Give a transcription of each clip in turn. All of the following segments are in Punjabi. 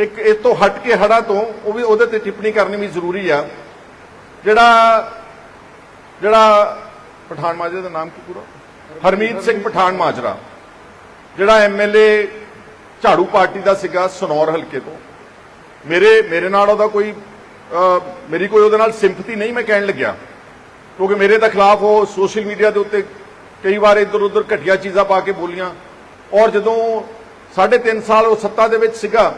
ਇੱਕ ਇਹ ਤੋਂ ਹਟ ਕੇ ਹੜਾ ਤੋਂ ਉਹ ਵੀ ਉਹਦੇ ਤੇ ਟਿੱਪਣੀ ਕਰਨੀ ਵੀ ਜ਼ਰੂਰੀ ਆ। ਜਿਹੜਾ ਜਿਹੜਾ ਪਠਾਨ ਮਾਜਰਾ ਦਾ ਨਾਮ ਕੀ ਪੂਰਾ? ਹਰਮੀਤ ਸਿੰਘ ਪਠਾਨ ਮਾਜਰਾ। ਜਿਹੜਾ ਐਮਐਲਏ ਝਾੜੂ ਪਾਰਟੀ ਦਾ ਸੀਗਾ ਸਨੌਰ ਹਲਕੇ ਤੋਂ। ਮੇਰੇ ਮੇਰੇ ਨਾਲ ਉਹਦਾ ਕੋਈ ਮੇਰੀ ਕੋਈ ਉਹਦੇ ਨਾਲ ਸਿੰਪਥੀ ਨਹੀਂ ਮੈਂ ਕਹਿਣ ਲੱਗਿਆ। ਕਿਉਂਕਿ ਮੇਰੇ ਦੇ ਖਿਲਾਫ ਉਹ ਸੋਸ਼ਲ ਮੀਡੀਆ ਦੇ ਉੱਤੇ ਕਈ ਵਾਰ ਇੱਧਰ ਉੱਧਰ ਘਟੀਆ ਚੀਜ਼ਾਂ ਪਾ ਕੇ ਬੋਲੀਆਂ। ਔਰ ਜਦੋਂ ਸਾਢੇ ਤਿੰਨ ਸਾਲ ਉਹ ਸੱਤਾ ਦੇ ਵਿੱਚ ਸੀਗਾ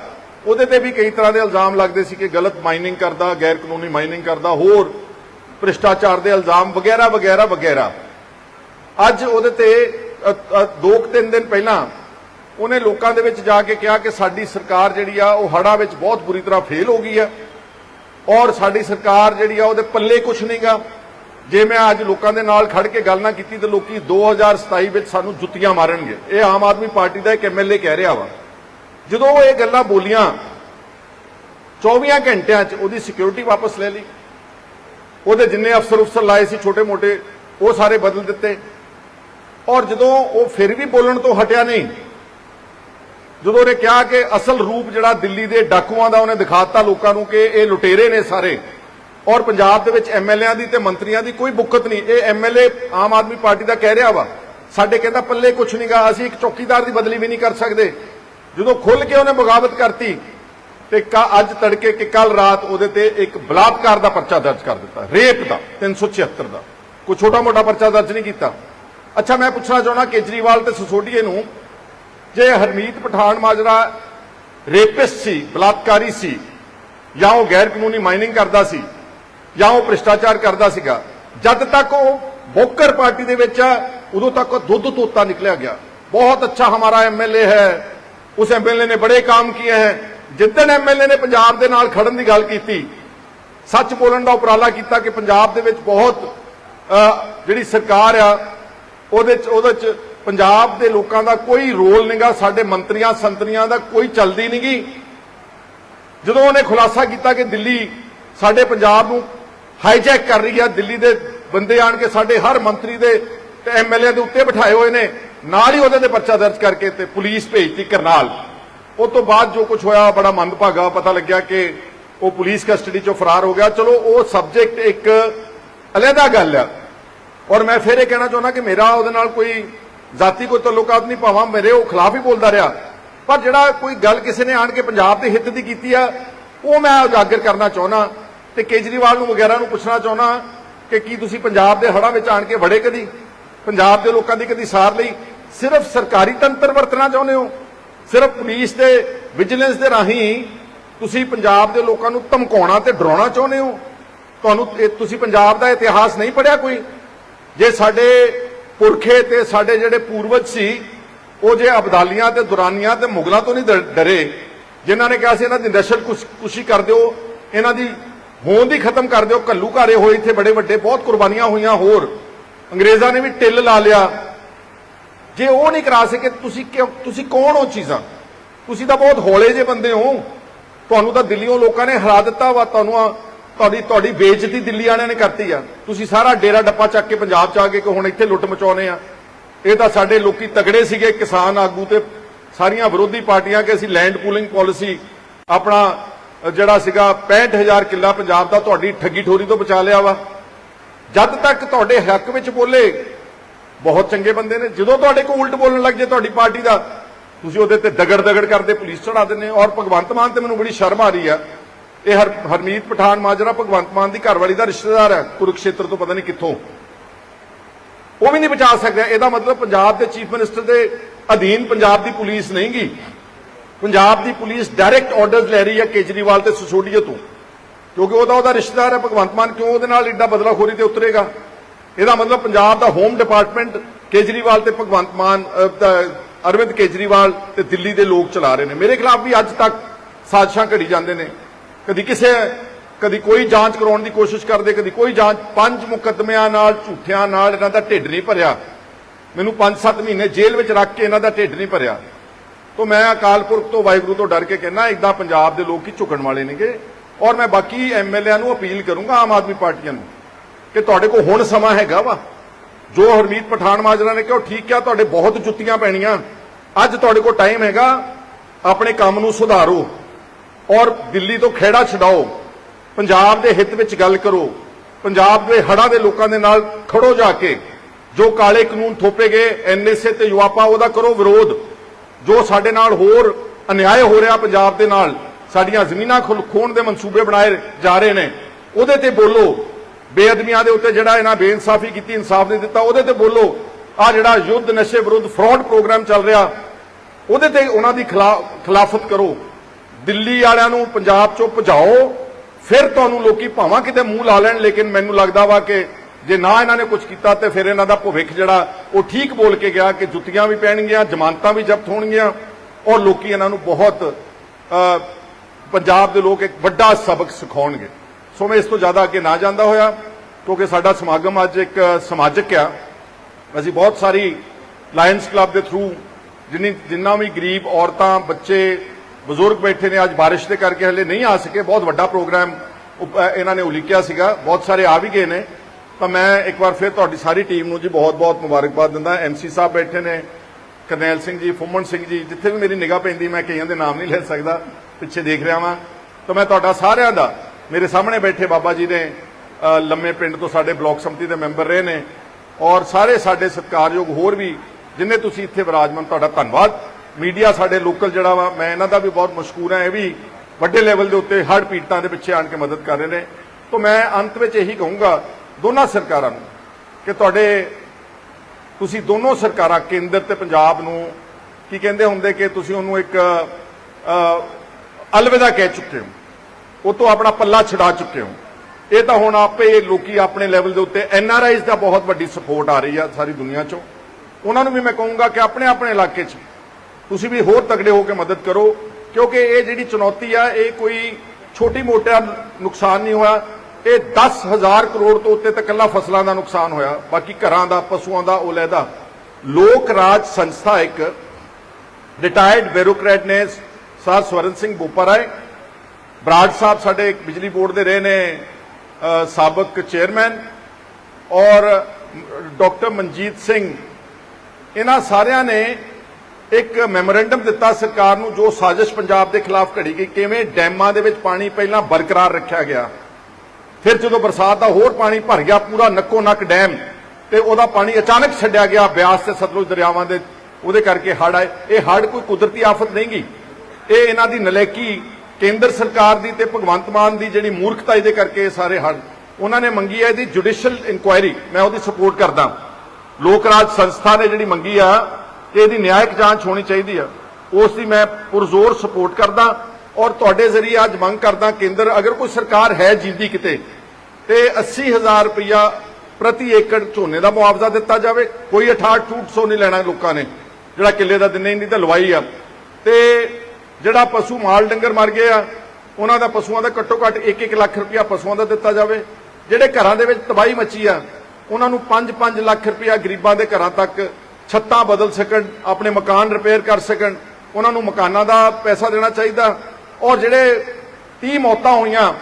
ਉਹਦੇ ਤੇ ਵੀ ਕਈ ਤਰ੍ਹਾਂ ਦੇ ਇਲਜ਼ਾਮ ਲੱਗਦੇ ਸੀ ਕਿ ਗਲਤ ਮਾਈਨਿੰਗ ਕਰਦਾ ਗੈਰ ਕਾਨੂੰਨੀ ਮਾਈਨਿੰਗ ਕਰਦਾ, ਹੋਰ ਭ੍ਰਿਸ਼ਟਾਚਾਰ ਦੇ ਇਲਜ਼ਾਮ ਵਗੈਰਾ ਵਗੈਰਾ ਵਗੈਰਾ। ਅੱਜ ਉਹਦੇ ਤੇ ਦੋ ਕੁ ਤਿੰਨ ਦਿਨ ਪਹਿਲਾਂ ਉਹਨੇ ਲੋਕਾਂ ਦੇ ਵਿੱਚ ਜਾ ਕੇ ਕਿਹਾ ਕਿ ਸਾਡੀ ਸਰਕਾਰ ਜਿਹੜੀ ਆ, ਉਹ ਹੜਾ ਵਿੱਚ ਬਹੁਤ ਬੁਰੀ ਤਰ੍ਹਾਂ ਫੇਲ ਹੋ ਗਈ ਆ ਔਰ ਸਾਡੀ ਸਰਕਾਰ ਜਿਹੜੀ ਆ, ਉਹਦੇ ਪੱਲੇ ਕੁਝ ਨਹੀਂਗਾ ਜੇ ਮੈਂ ਅੱਜ ਲੋਕਾਂ ਦੇ ਨਾਲ ਖੜ ਕੇ ਗੱਲ ਨਾ ਕੀਤੀ ਤੇ ਲੋਕੀ 2027 ਵਿੱਚ ਸਾਨੂੰ ਜੁੱਤੀਆਂ ਮਾਰਨਗੇ। ਇਹ ਆਮ ਆਦਮੀ ਪਾਰਟੀ ਦਾ ਇੱਕ ਐਮਐਲਏ ਕਹਿ ਰਿਹਾ ਵਾ। ਜਦੋਂ ਉਹ ਇਹ ਗੱਲਾਂ ਬੋਲੀਆਂ 24 ਘੰਟਿਆਂ 'ਚ ਉਹਦੀ ਸਿਕਿਉਰਿਟੀ ਵਾਪਸ ਲੈ ਲਈ। ਉਹਦੇ ਜਿੰਨੇ ਅਫਸਰ ਅਫਸਰ ਲਾਏ ਸੀ ਛੋਟੇ ਮੋਟੇ, ਉਹ ਸਾਰੇ ਬਦਲ ਦਿੱਤੇ। ਔਰ ਜਦੋਂ ਉਹ ਫਿਰ ਵੀ ਬੋਲਣ ਤੋਂ ਹਟਿਆ ਨਹੀਂ, ਜਦੋਂ ਉਹਨੇ ਕਿਹਾ ਕਿ ਅਸਲ ਰੂਪ ਜਿਹੜਾ ਦਿੱਲੀ ਦੇ ਡਾਕੂਆਂ ਦਾ ਉਹਨੇ ਦਿਖਾਤਾ ਲੋਕਾਂ ਨੂੰ ਕਿ ਇਹ ਲੁਟੇਰੇ ਨੇ ਸਾਰੇ, ਔਰ ਪੰਜਾਬ ਦੇ ਵਿੱਚ ਐਮਐਲਏਆਂ ਦੀ ਤੇ ਮੰਤਰੀਆਂ ਦੀ ਕੋਈ ਬੁੱਕਤ ਨਹੀਂ, ਇਹ ਐਮਐਲਏ ਆਮ ਆਦਮੀ ਪਾਰਟੀ ਦਾ ਕਹਿ ਰਿਹਾ ਵਾ। ਸਾਡੇ ਕਹਿੰਦਾ ਪੱਲੇ ਕੁਛ ਨਹੀਂਗਾ ਅਸੀਂ ਇੱਕ ਚੌਕੀਦਾਰ ਦੀ ਬਦਲੀ ਵੀ ਨਹੀਂ ਕਰ ਸਕਦੇ। ਜਦੋਂ ਖੁੱਲ ਕੇ ਉਹਨੇ ਬਗਾਵਤ ਕਰਤੀ ਤੇ ਕਾ ਅੱਜ ਤੜਕੇ ਕਿ ਕੱਲ ਰਾਤ ਉਹਦੇ ਤੇ ਇੱਕ ਬਲਾਤਕਾਰ ਦਾ ਪਰਚਾ ਦਰਜ ਕਰ ਦਿੱਤਾ, ਰੇਪ ਦਾ 376 ਦਾ। ਕੋਈ ਛੋਟਾ ਮੋਟਾ ਪਰਚਾ ਦਰਜ ਨਹੀਂ ਕੀਤਾ। ਅੱਛਾ, ਮੈਂ ਪੁੱਛਣਾ ਚਾਹੁੰਦਾ ਕੇਜਰੀਵਾਲ ਤੇ ਸਸੋਡੀਏ ਨੂੰ, ਜੇ ਹਰਮੀਤ ਪਠਾਨ ਮਾਜਰਾ ਰੇਪਿਸਟ ਸੀ, ਬਲਾਤਕਾਰੀ ਸੀ, ਜਾਂ ਉਹ ਗੈਰ ਕਾਨੂੰਨੀ ਮਾਈਨਿੰਗ ਕਰਦਾ ਸੀ, ਜਾਂ ਉਹ ਭ੍ਰਿਸ਼ਟਾਚਾਰ ਕਰਦਾ ਸੀਗਾ, ਜਦ ਤੱਕ ਉਹ ਬੋਕਰ ਪਾਰਟੀ ਦੇ ਵਿੱਚ ਆ, ਉਦੋਂ ਤੱਕ ਉਹ ਦੁੱਧ ਤੋਤਾ ਨਿਕਲਿਆ ਗਿਆ। ਬਹੁਤ ਅੱਛਾ ਹਮਾਰਾ ਐਮਐਲਏ ਹੈ। ਉਸ ਐਮਐਲਏ ਨੇ ਬੜੇ ਕੰਮ ਕੀਏ ਹੈ। ਜਿੱਦਣ ਐਮਐਲਏ ਨੇ ਪੰਜਾਬ ਦੇ ਨਾਲ ਖੜਨ ਦੀ ਗੱਲ ਕੀਤੀ, ਸੱਚ ਬੋਲਣ ਦਾ ਉਪਰਾਲਾ ਕੀਤਾ ਕਿ ਪੰਜਾਬ ਦੇ ਵਿੱਚ ਬਹੁਤ ਜਿਹੜੀ ਸਰਕਾਰ ਆ, ਉਹਦੇ ਚ ਉਹਦੇ ਚ ਪੰਜਾਬ ਦੇ ਲੋਕਾਂ ਦਾ ਕੋਈ ਰੋਲ ਨਹੀਂਗਾ ਸਾਡੇ ਮੰਤਰੀਆਂ, ਸੰਤਰੀਆਂ ਦਾ ਕੋਈ ਚਲਦੀ ਨਹੀਂਗੀ ਜਦੋਂ ਉਹਨੇ ਖੁਲਾਸਾ ਕੀਤਾ ਕਿ ਦਿੱਲੀ ਸਾਡੇ ਪੰਜਾਬ ਨੂੰ ਹਾਈਜੈਕ ਕਰ ਰਹੀ ਹੈ ਦਿੱਲੀ ਦੇ ਬੰਦੇ ਆਣ ਕੇ ਸਾਡੇ ਹਰ ਮੰਤਰੀ ਦੇ ਤੇ ਐਮਐਲਏ ਦੇ ਉੱਤੇ ਬਿਠਾਏ ਹੋਏ ਨੇ ਨਾਲ ਹੀ ਉਹਦੇ ਤੇ ਪਰਚਾ ਦਰਜ ਕਰਕੇ ਤੇ ਪੁਲਿਸ ਭੇਜਤੀ ਕਰਨਾਲ। ਉਹ ਤੋਂ ਬਾਅਦ ਜੋ ਕੁਝ ਹੋਇਆ, ਬੜਾ ਮੰਦਭਾਗਾ ਪਤਾ ਲੱਗਿਆ ਕਿ ਉਹ ਪੁਲਿਸ ਕਸਟਡੀ ਚੋਂ ਫਰਾਰ ਹੋ ਗਿਆ। ਚਲੋ, ਉਹ ਸਬਜੈਕਟ ਇੱਕ ਅਲੱਗਾ ਗੱਲ ਆ। ਔਰ ਮੈਂ ਫਿਰ ਇਹ ਕਹਿਣਾ ਚਾਹੁੰਦਾ ਕਿ ਮੇਰਾ ਉਹਦੇ ਨਾਲ ਕੋਈ ਜ਼ਾਤੀ ਕੋਈ ਤਾਲੁਕਾਤ ਨਹੀਂ, ਭਾਵਾਂ ਮੇਰੇ ਉਹ ਖਿਲਾਫ ਹੀ ਬੋਲਦਾ ਰਿਹਾ। ਪਰ ਜਿਹੜਾ ਕੋਈ ਗੱਲ ਕਿਸੇ ਨੇ ਆਣ ਕੇ ਪੰਜਾਬ ਦੇ ਹਿੱਤ ਦੀ ਕੀਤੀ ਆ, ਉਹ ਮੈਂ ਉਜਾਗਰ ਕਰਨਾ ਚਾਹੁੰਦਾ ਤੇ ਕੇਜਰੀਵਾਲ ਨੂੰ ਵਗੈਰਾ ਨੂੰ ਪੁੱਛਣਾ ਚਾਹੁੰਦਾ ਕਿ ਕੀ ਤੁਸੀਂ ਪੰਜਾਬ ਦੇ ਹੜ੍ਹਾਂ ਵਿੱਚ ਆਣ ਕੇ ਵੜੇ ਕਦੀ? ਪੰਜਾਬ ਦੇ ਲੋਕਾਂ ਦੀ ਕਦੀ ਸਾਰ ਲਈ? ਸਿਰਫ ਸਰਕਾਰੀ ਤੰਤਰ ਵਰਤਣਾ ਚਾਹੁੰਦੇ ਹੋ? ਸਿਰਫ ਪੁਲਿਸ ਦੇ ਵਿਜੀਲੈਂਸ ਦੇ ਰਾਹੀਂ ਤੁਸੀਂ ਪੰਜਾਬ ਦੇ ਲੋਕਾਂ ਨੂੰ ਧਮਕਾਉਣਾ ਤੇ ਡਰਾਉਣਾ ਚਾਹੁੰਦੇ ਹੋ? ਤੁਹਾਨੂੰ ਤੁਸੀਂ ਪੰਜਾਬ ਦਾ ਇਤਿਹਾਸ ਨਹੀਂ ਪੜਿਆ ਕੋਈ? ਜੇ ਸਾਡੇ ਪੁਰਖੇ ਤੇ ਸਾਡੇ ਜਿਹੜੇ ਪੂਰਵਜ ਸੀ, ਉਹ ਜੇ ਅਬਦਾਲੀਆਂ ਤੇ ਦੁਰਾਨੀਆਂ ਤੇ ਮੁਗਲਾਂ ਤੋਂ ਨਹੀਂ ਡ- ਡਰੇ, ਜਿਨ੍ਹਾਂ ਨੇ ਕਿਹਾ ਸੀ ਇਹਨਾਂ ਦੀ ਨਸ਼ਲ ਕੁਸ਼ੀ ਕਰ ਦਿਓ, ਇਹਨਾਂ ਦੀ ਹੋਂਦ ਹੀ ਖਤਮ ਕਰ ਦਿਓ ਕੱਲੂ ਘਾਰੇ ਹੋਏ ਇੱਥੇ ਬੜੇ ਵੱਡੇ, ਬਹੁਤ ਕੁਰਬਾਨੀਆਂ ਹੋਈਆਂ, ਹੋਰ। ਅੰਗਰੇਜ਼ਾਂ ਨੇ ਵੀ ਟਿੱਲ ਲਾ ਲਿਆ। ਜੇ ਉਹ ਨਹੀਂ ਕਰਾ ਸਕੇ, ਤੁਸੀਂ ਕਿਉਂ, ਤੁਸੀਂ ਕੌਣ ਹੋ ਚੀਜ਼ਾਂ? ਤੁਸੀਂ ਤਾਂ ਬਹੁਤ ਹੌਲੇ ਜੇ ਬੰਦੇ ਹੋ। ਤੁਹਾਨੂੰ ਤਾਂ ਦਿੱਲੀੋਂ ਲੋਕਾਂ ਨੇ ਹਰਾ ਦਿੱਤਾ ਵਾ, ਤੁਹਾਨੂੰ ਤੁਹਾਡੀ ਤੁਹਾਡੀ ਬੇਇੱਜ਼ਤੀ ਦਿੱਲੀ ਵਾਲਿਆਂ ਨੇ ਕਰਤੀ ਆ। ਤੁਸੀਂ ਸਾਰਾ ਡੇਰਾ ਡੱਪਾ ਚੱਕ ਕੇ ਪੰਜਾਬ ਚ ਆ ਗਏ ਕਿ ਹੁਣ ਇੱਥੇ ਲੁੱਟ ਮਚਾਉਨੇ ਆ। ਇਹ ਤਾਂ ਸਾਡੇ ਲੋਕੀ ਤਗੜੇ ਸੀਗੇ, ਕਿਸਾਨ ਆਗੂ ਤੇ ਸਾਰੀਆਂ ਵਿਰੋਧੀ ਪਾਰਟੀਆਂ ਕਿ ਅਸੀਂ ਲੈਂਡ ਪੂਲਿੰਗ ਪਾਲਿਸੀ ਆਪਣਾ, ਜਿਹੜਾ ਸੀਗਾ 65000 ਕਿੱਲਾ ਪੰਜਾਬ ਦਾ ਤੁਹਾਡੀ ਠੱਗੀ ਠੋਰੀ ਤੋਂ ਬਚਾ ਲਿਆ ਵਾ। ਜਦ ਤੱਕ ਤੁਹਾਡੇ ਹੱਕ ਵਿੱਚ ਬੋਲੇ ਬਹੁਤ ਚੰਗੇ ਬੰਦੇ ਨੇ। ਜਦੋਂ ਤੁਹਾਡੇ ਕੋਲ ਉਲਟ ਬੋਲਣ ਲੱਗ ਜੇ ਤੁਹਾਡੀ ਪਾਰਟੀ ਦਾ, ਤੁਸੀਂ ਉਹਦੇ ਤੇ ਦਗੜ ਦਗੜ ਕਰਦੇ, ਪੁਲਿਸ ਚੜਾ ਦਿੰਦੇ ਔਰ ਭਗਵੰਤ ਮਾਨ ਤੇ ਮੈਨੂੰ ਬੜੀ ਸ਼ਰਮ ਆ ਰਹੀ ਆ। ਇਹ ਹਰ, ਹਰਮੀਤ ਪਠਾਨ ਮਾਜਰਾ ਭਗਵੰਤ ਮਾਨ ਦੀ ਘਰਵਾਲੀ ਦਾ ਰਿਸ਼ਤੇਦਾਰ ਹੈ, ਕੁਰੂਕਸ਼ੇਤਰ ਤੋਂ ਪਤਾ ਨਹੀਂ ਕਿੱਥੋਂ। ਉਹ ਵੀ ਨਹੀਂ ਬਚਾ ਸਕਦਾ। ਇਹਦਾ ਮਤਲਬ ਪੰਜਾਬ ਦੇ ਚੀਫ ਮਿਨਿਸਟਰ ਦੇ ਅਧੀਨ ਪੰਜਾਬ ਦੀ ਪੁਲਿਸ ਨਹੀਂਗੀ। ਪੰਜਾਬ ਦੀ ਪੁਲਿਸ ਡਾਇਰੈਕਟ ਆਰਡਰਸ ਲੈ ਰਹੀ ਹੈ ਕੇਜਰੀਵਾਲ ਤੇ ਸਿਸੋਡੀਆ ਤੋਂ। ਕਿਉਂਕਿ ਉਹਦਾ ਉਹਦਾ ਰਿਸ਼ਤੇਦਾਰ ਹੈ ਭਗਵੰਤ ਮਾਨ, ਕਿਉਂ ਉਹਦੇ ਨਾਲ ਏਡਾ ਬਦਲਾਖੋਰੀ ਤੇ ਉਤਰੇਗਾ? ਇਹਦਾ ਮਤਲਬ ਪੰਜਾਬ ਦਾ ਹੋਮ ਡਿਪਾਰਟਮੈਂਟ ਕੇਜਰੀਵਾਲ ਤੇ ਭਗਵੰਤ ਮਾਨ ਅਰਵਿੰਦ ਕੇਜਰੀਵਾਲ ਤੇ ਦਿੱਲੀ ਦੇ ਲੋਕ ਚਲਾ ਰਹੇ ਨੇ। ਮੇਰੇ ਖਿਲਾਫ ਵੀ ਅੱਜ ਤੱਕ ਸਾਜ਼ਿਸ਼ਾਂ ਘੜੀ ਜਾਂਦੇ ਨੇ। ਕਦੀ ਕਿਸੇ, ਕਦੀ ਕੋਈ ਜਾਂਚ ਕਰਾਉਣ ਦੀ ਕੋਸ਼ਿਸ਼ ਕਰਦੇ, ਕਦੀ ਕੋਈ ਜਾਂਚ, ਪੰਜ ਮੁਕੱਦਮਿਆਂ ਨਾਲ, ਝੂਠਿਆਂ ਨਾਲ ਇਹਨਾਂ ਦਾ ਢਿੱਡ ਨਹੀਂ ਭਰਿਆ। ਮੈਨੂੰ 5-7 ਮਹੀਨੇ ਜੇਲ੍ਹ ਵਿੱਚ ਰੱਖ ਕੇ ਇਹਨਾਂ ਦਾ ਢਿੱਡ ਨਹੀਂ ਭਰਿਆ। ਤੋਂ ਮੈਂ ਅਕਾਲ ਪੁਰਖ ਤੋਂ ਵਾਹਿਗੁਰੂ ਤੋਂ ਡਰ ਕੇ ਕਹਿੰਦਾ ਇਦਾਂ ਪੰਜਾਬ ਦੇ ਲੋਕ ਹੀ ਝੁਕਣ ਵਾਲੇ ਨੇਗੇ ਔਰ ਮੈਂ ਬਾਕੀ ਐਮਐਲਏਆਂ ਨੂੰ ਅਪੀਲ ਕਰੂੰਗਾ, ਆਮ ਆਦਮੀ ਪਾਰਟੀਆਂ ਨੂੰ। ਕਿ ਤੁਹਾਡੇ ਕੋਲ ਹੁਣ ਸਮਾਂ ਹੈਗਾ ਵਾ। ਜੋ ਹਰਮੀਤ ਪਠਾਨ ਮਾਜਰਾ ਨੇ ਕਿਹਾ ਠੀਕ ਆ ਤੁਹਾਡੇ ਬਹੁਤ ਜੁੱਤੀਆਂ ਪੈਣੀਆਂ। ਅੱਜ ਤੁਹਾਡੇ ਕੋਲ ਟਾਈਮ ਹੈਗਾ, ਆਪਣੇ ਕੰਮ ਨੂੰ ਸੁਧਾਰੋ ਔਰ ਦਿੱਲੀ ਤੋਂ ਖੇੜਾ ਛਡਾਓ। ਪੰਜਾਬ ਦੇ ਹਿੱਤ ਵਿੱਚ ਗੱਲ ਕਰੋ। ਪੰਜਾਬ ਦੇ ਹੜ੍ਹਾਂ ਦੇ ਲੋਕਾਂ ਦੇ ਨਾਲ ਖੜੋ ਜਾ ਕੇ। ਜੋ ਕਾਲੇ ਕਾਨੂੰਨ ਥੋਪੇ ਗਏ ਐਨਐਸਏ ਤੇ ਯੁਵਾਪਾ ਉਹਦਾ ਕਰੋ ਵਿਰੋਧ। ਜੋ ਸਾਡੇ ਨਾਲ ਹੋਰ ਅਨਿਆਏ ਹੋ ਰਿਹਾ ਪੰਜਾਬ ਦੇ ਨਾਲ, ਸਾਡੀਆਂ ਜ਼ਮੀਨਾਂ ਖੁਲ- ਖੋਹਣ ਦੇ ਮਨਸੂਬੇ ਬਣਾਏ ਜਾ ਰਹੇ ਨੇ, ਉਹਦੇ ਤੇ ਬੋਲੋ। ਬੇਅਦਮੀਆਂ ਦੇ ਉੱਤੇ ਜਿਹੜਾ ਇਹਨਾਂ ਬੇਇਨਸਾਫੀ ਕੀਤੀ, ਇਨਸਾਫ ਨਹੀਂ ਦਿੱਤਾ, ਉਹਦੇ ਤੇ ਬੋਲੋ ਆ ਜਿਹੜਾ ਯੁੱਧ ਨਸ਼ੇ ਵਿਰੁੱਧ ਫਰਾਡ ਪ੍ਰੋਗਰਾਮ ਚੱਲ ਰਿਹਾ, ਉਹਦੇ ਤੇ ਉਹਨਾਂ ਦੀ ਖਿਲਾ- ਖਿਲਾਫਤ ਕਰੋ। ਦਿੱਲੀ ਵਾਲਿਆਂ ਨੂੰ ਪੰਜਾਬ ਚੋਂ ਭਜਾਓ, ਫਿਰ ਤੁਹਾਨੂੰ ਲੋਕੀ ਭਾਵਾਂ ਕਿਤੇ ਮੂੰਹ ਲਾ ਲੈਣ, ਲੇਕਿਨ ਮੈਨੂੰ ਲੱਗਦਾ ਵਾ ਕਿ ਜੇ ਨਾ ਇਹਨਾਂ ਨੇ ਕੁਝ ਕੀਤਾ ਤੇ ਫਿਰ ਇਹਨਾਂ ਦਾ ਭਵਿੱਖ ਜਿਹੜਾ, ਉਹ ਠੀਕ ਬੋਲ ਕੇ ਗਿਆ ਕਿ ਜੁੱਤੀਆਂ ਵੀ ਪੈਣਗੀਆਂ ਜ਼ਮਾਨਤਾਂ ਵੀ ਜ਼ਬਤ ਹੋਣਗੀਆਂ, ਔਰ ਲੋਕੀ ਇਹਨਾਂ ਨੂੰ ਬਹੁਤ ਪੰਜਾਬ ਦੇ ਲੋਕ ਇੱਕ ਵੱਡਾ ਸਬਕ ਸਿਖਾਉਣਗੇ। ਸੋ ਮੈਂ ਇਸ ਤੋਂ ਜ਼ਿਆਦਾ ਅੱਗੇ ਨਾ ਜਾਂਦਾ ਹੋਇਆ, ਕਿਉਂਕਿ ਸਾਡਾ ਸਮਾਗਮ ਅੱਜ ਇੱਕ ਸਮਾਜਿਕ ਆ। ਅਸੀਂ ਬਹੁਤ ਸਾਰੀ ਲਾਇਨਸ ਕਲੱਬ ਦੇ ਥਰੂ ਜਿੰਨੀ ਜਿੰਨਾ ਵੀ ਗਰੀਬ ਔਰਤਾਂ, ਬੱਚੇ, ਬਜ਼ੁਰਗ ਬੈਠੇ ਨੇ, ਅੱਜ ਬਾਰਿਸ਼ ਦੇ ਕਰਕੇ ਹਲੇ ਨਹੀਂ ਆ ਸਕੇ। ਬਹੁਤ ਵੱਡਾ ਪ੍ਰੋਗਰਾਮ ਇਹਨਾਂ ਨੇ ਉਲੀਕਿਆ ਸੀਗਾ। ਬਹੁਤ ਸਾਰੇ ਆ ਵੀ ਗਏ ਨੇ। ਤਾਂ ਮੈਂ ਇੱਕ ਵਾਰ ਫਿਰ ਤੁਹਾਡੀ ਸਾਰੀ ਟੀਮ ਨੂੰ ਜੀ ਬਹੁਤ-ਬਹੁਤ ਮੁਬਾਰਕਬਾਦ ਦਿੰਦਾ। ਐਮਸੀ ਸਾਹਿਬ ਬੈਠੇ ਨੇ, ਕਰਨੈਲ ਸਿੰਘ ਜੀ, ਫੁੰਮਣ ਸਿੰਘ ਜੀ, ਜਿੱਥੇ ਵੀ ਮੇਰੀ ਨਿਗਾਹ ਪੈਂਦੀ, ਮੈਂ ਕਈਆਂ ਦੇ ਨਾਮ ਨਹੀਂ ਲੈ ਸਕਦਾ, ਪਿੱਛੇ ਦੇਖ ਰਿਹਾ ਵਾਂ। ਤਾਂ ਮੈਂ ਤੁਹਾਡਾ ਸਾਰਿਆਂ ਦਾ ਮੇਰੇ ਸਾਹਮਣੇ ਬੈਠੇ ਬਾਬਾ ਜੀ ਨੇ ਲੰਮੇ ਪਿੰਡ ਤੋਂ ਸਾਡੇ ਬਲਾਕ ਸੰਮਤੀ ਦੇ ਮੈਂਬਰ ਰਹੇ ਨੇ ਔਰ ਸਾਰੇ ਸਾਡੇ ਸਤਿਕਾਰਯੋਗ ਹੋਰ ਵੀ ਜਿੰਨੇ ਤੁਸੀਂ ਇੱਥੇ ਵਿਰਾਜਮਾਨ, ਤੁਹਾਡਾ ਧੰਨਵਾਦ। ਮੀਡੀਆ ਸਾਡੇ ਲੋਕਲ ਜਿਹੜਾ ਵਾ, ਮੈਂ ਇਹਨਾਂ ਦਾ ਵੀ ਬਹੁਤ ਮਸ਼ਕੂਰ ਹਾਂ, ਇਹ ਵੀ ਵੱਡੇ ਲੈਵਲ ਦੇ ਉੱਤੇ ਹੜ੍ਹ ਪੀੜਤਾਂ ਦੇ ਪਿੱਛੇ ਆਣ ਕੇ ਮਦਦ ਕਰ ਰਹੇ ਨੇ। ਤਾਂ ਮੈਂ ਅੰਤ ਵਿੱਚ ਇਹੀ ਕਹੂੰਗਾ, ਦੋਨਾਂ ਸਰਕਾਰਾਂ ਨੂੰ ਕਿ ਤੁਹਾਡੇ, ਤੁਸੀਂ ਦੋਨੋਂ ਸਰਕਾਰਾਂ, ਕੇਂਦਰ ਤੇ ਪੰਜਾਬ ਨੂੰ ਕੀ ਕਹਿੰਦੇ ਹੁੰਦੇ ਕਿ ਤੁਸੀਂ ਉਹਨੂੰ ਇੱਕ ਅਲਵਿਦਾ ਕਹਿ ਚੁੱਕੇ ਹੋ। ਉਹ ਤੋਂ ਆਪਣਾ ਪੱਲਾ ਛਡਾ ਚੁੱਕੇ ਹੋ। ਇਹ ਤਾਂ ਹੁਣ ਆਪੇ ਲੋਕੀ ਆਪਣੇ ਲੈਵਲ ਦੇ ਉੱਤੇ ਐਨ ਆਰ ਆਈਜ਼ ਦਾ ਬਹੁਤ ਵੱਡੀ ਸਪੋਰਟ ਆ ਰਹੀ ਆ ਸਾਰੀ ਦੁਨੀਆ ਚੋਂ। ਉਹਨਾਂ ਨੂੰ ਵੀ ਮੈਂ ਕਹੂੰਗਾ ਕਿ ਆਪਣੇ ਆਪਣੇ ਇਲਾਕੇ 'ਚ ਤੁਸੀਂ ਵੀ ਹੋਰ ਤਗੜੇ ਹੋ ਕੇ ਮਦਦ ਕਰੋ, ਕਿਉਂਕਿ ਇਹ ਜਿਹੜੀ ਚੁਣੌਤੀ ਆ, ਇਹ ਕੋਈ ਛੋਟੀ ਮੋਟਾ ਨੁਕਸਾਨ ਨਹੀਂ ਹੋਇਆ। ਇਹ 10000 ਕਰੋੜ ਤੋਂ ਉੱਤੇ ਤਾਂ ਇਕੱਲਾ ਫਸਲਾਂ ਦਾ ਨੁਕਸਾਨ ਹੋਇਆ, ਬਾਕੀ ਘਰਾਂ ਦਾ, ਪਸ਼ੂਆਂ ਦਾ, ਉਹ ਲੈਦਾ ਲੋਕ ਰਾਜ ਸੰਸਥਾ ਇੱਕ ਰਿਟਾਇਰਡ ਬਿਊਰੋਕਰੇਟ ਨੇ ਸਰ ਸਵਰਨ ਸਿੰਘ ਬੋਪਰਾਏ ਬਰਾੜ ਸਾਹਿਬ ਸਾਡੇ ਬਿਜਲੀ ਬੋਰਡ ਦੇ ਰਹੇ ਨੇ ਸਾਬਕ ਚੇਅਰਮੈਨ ਔਰ ਡਾਕਟਰ ਮਨਜੀਤ ਸਿੰਘ। ਇਹਨਾਂ ਸਾਰਿਆਂ ਨੇ ਇੱਕ ਮੈਮੋਰੈਂਡਮ ਦਿੱਤਾ ਸਰਕਾਰ ਨੂੰ, ਜੋ ਸਾਜ਼ਿਸ਼ ਪੰਜਾਬ ਦੇ ਖਿਲਾਫ ਘੜੀ ਗਈ। ਕਿਵੇਂ ਡੈਮਾਂ ਦੇ ਵਿੱਚ ਪਾਣੀ ਪਹਿਲਾਂ ਬਰਕਰਾਰ ਰੱਖਿਆ ਗਿਆ, ਫਿਰ ਜਦੋਂ ਬਰਸਾਤ ਦਾ ਹੋਰ ਪਾਣੀ ਭਰ ਗਿਆ, ਪੂਰਾ ਨੱਕੋ ਨੱਕ ਡੈਮ, ਤੇ ਉਹਦਾ ਪਾਣੀ ਅਚਾਨਕ ਛੱਡਿਆ ਗਿਆ ਬਿਆਸ ਤੇ ਸਤਲੁਜ ਦਰਿਆਵਾਂ ਦੇ, ਉਹਦੇ ਕਰਕੇ ਹੜ੍ਹ ਆਏ। ਇਹ ਹੜ੍ਹ ਕੋਈ ਕੁਦਰਤੀ ਆਫਤ ਨਹੀਂ ਗੀ ਇਹ ਇਹਨਾਂ ਦੀ ਨਲੇਕੀ ਕੇਂਦਰ ਸਰਕਾਰ ਦੀ ਤੇ ਭਗਵੰਤ ਮਾਨ ਦੀ ਜਿਹੜੀ ਮੂਰਖਤਾ ਇਹਦੇ ਕਰਕੇ ਸਾਰੇ ਹੜ੍ਹ ਉਹਨਾਂ ਨੇ ਮੰਗੀ ਹੈ ਇਹਦੀ ਜੁਡੀਸ਼ੀਅਲ ਇਨਕੁਆਇਰੀ ਮੈਂ ਉਹਦੀ ਸਪੋਰਟ ਕਰਦਾ। ਲੋਕ ਰਾਜ ਸੰਸਥਾ ਨੇ ਜਿਹੜੀ ਮੰਗੀ ਆ ਕਿ ਇਹਦੀ ਨਿਆਇਕ ਜਾਂਚ ਹੋਣੀ ਚਾਹੀਦੀ ਆ। ਉਸ ਦੀ ਮੈਂ ਪੁਰਜ਼ੋਰ ਸਪੋਰਟ ਕਰਦਾ ਔਰ ਤੁਹਾਡੇ ਜ਼ਰੀਏ ਅੱਜ ਮੰਗ ਕਰਦਾ ਕੇਂਦਰ, ਅਗਰ ਕੋਈ ਸਰਕਾਰ ਹੈ ਜਿੰਦੀ ਕਿਤੇ, ਤੇ 80000 ਰੁਪਇਆ ਪ੍ਰਤੀ ਏਕੜ ਝੋਨੇ ਦਾ ਮੁਆਵਜ਼ਾ ਦਿੱਤਾ ਜਾਵੇ। ਕੋਈ 68 ਟੂਟ ਸੌ ਨਹੀਂ ਲੈਣਾ ਲੋਕਾਂ ਨੇ। ਜਿਹੜਾ ਕਿੱਲੇ ਦਾ ਦਿਨੇ ਨਹੀਂ ਤਾਂ ਲਵਾਈ ਆ। ਤੇ ਜਿਹੜਾ ਪਸ਼ੂ ਮਾਲ ਡੰਗਰ ਮਰ ਗਏ ਆ, ਉਹਨਾਂ ਦਾ ਪਸ਼ੂਆਂ ਦਾ ਘੱਟੋ ਘੱਟ 1-1 ਲੱਖ ਰੁਪਇਆ ਪਸ਼ੂਆਂ ਦਾ ਦਿੱਤਾ ਜਾਵੇ। ਜਿਹੜੇ ਘਰਾਂ ਦੇ ਵਿੱਚ ਤਬਾਹੀ ਮੱਚੀ ਆ, ਉਹਨਾਂ ਨੂੰ 5-5 ਲੱਖ ਰੁਪਇਆ ਗਰੀਬਾਂ ਦੇ ਘਰਾਂ ਤੱਕ ਛੱਤਾਂ ਬਦਲ ਸਕਣ, ਆਪਣੇ ਮਕਾਨ ਰਿਪੇਅਰ ਕਰ ਸਕਣ, ਉਹਨਾਂ ਨੂੰ ਮਕਾਨਾਂ ਦਾ ਪੈਸਾ ਦੇਣਾ ਚਾਹੀਦਾ। ਔਰ ਜਿਹੜੇ 30 ਮੌਤਾਂ ਹੋਈਆਂ,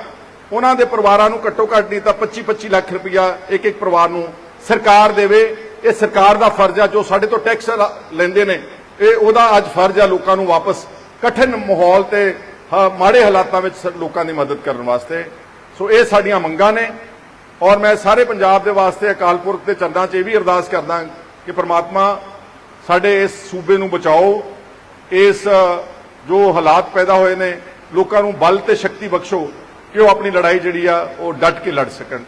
ਉਹਨਾਂ ਦੇ ਪਰਿਵਾਰਾਂ ਨੂੰ ਘੱਟੋ ਘੱਟ ਨਹੀਂ ਤਾਂ 25-25 ਲੱਖ ਰੁਪਇਆ ਇੱਕ ਇੱਕ ਪਰਿਵਾਰ ਨੂੰ ਸਰਕਾਰ ਦੇਵੇ। ਇਹ ਸਰਕਾਰ ਦਾ ਫਰਜ਼ ਆ, ਜੋ ਸਾਡੇ ਤੋਂ ਟੈਕਸ ਲੈਂਦੇ ਨੇ, ਇਹ ਉਹਦਾ ਅੱਜ ਫਰਜ਼ ਆ ਲੋਕਾਂ ਨੂੰ ਵਾਪਸ ਕਠਿਨ ਮਾਹੌਲ ਤੇ, ਹ- ਮਾੜੇ ਹਾਲਾਤਾਂ ਵਿੱਚ ਲੋਕਾਂ ਦੀ ਮਦਦ ਕਰਨ ਵਾਸਤੇ। ਸੋ ਇਹ ਸਾਡੀਆਂ ਮੰਗਾਂ ਨੇ ਔਰ ਮੈਂ ਸਾਰੇ ਪੰਜਾਬ ਦੇ ਵਾਸਤੇ ਅਕਾਲ ਪੁਰਖ ਦੇ ਚਰਨਾਂ 'ਚ ਇਹ ਵੀ ਅਰਦਾਸ ਕਰਦਾ ਕਿ ਪ੍ਰਮਾਤਮਾ ਸਾਡੇ ਇਸ ਸੂਬੇ ਨੂੰ ਬਚਾਓ, ਇਸ, ਜੋ ਹਾਲਾਤ ਪੈਦਾ ਹੋਏ ਨੇ, ਲੋਕਾਂ ਨੂੰ ਬਲ ਤੇ ਸ਼ਕਤੀ ਬਖਸ਼ੋ ਕਿ ਉਹ ਆਪਣੀ ਲੜਾਈ ਜਿਹੜੀ ਆ, ਉਹ ਡਟ ਕੇ ਲੜ ਸਕਣ।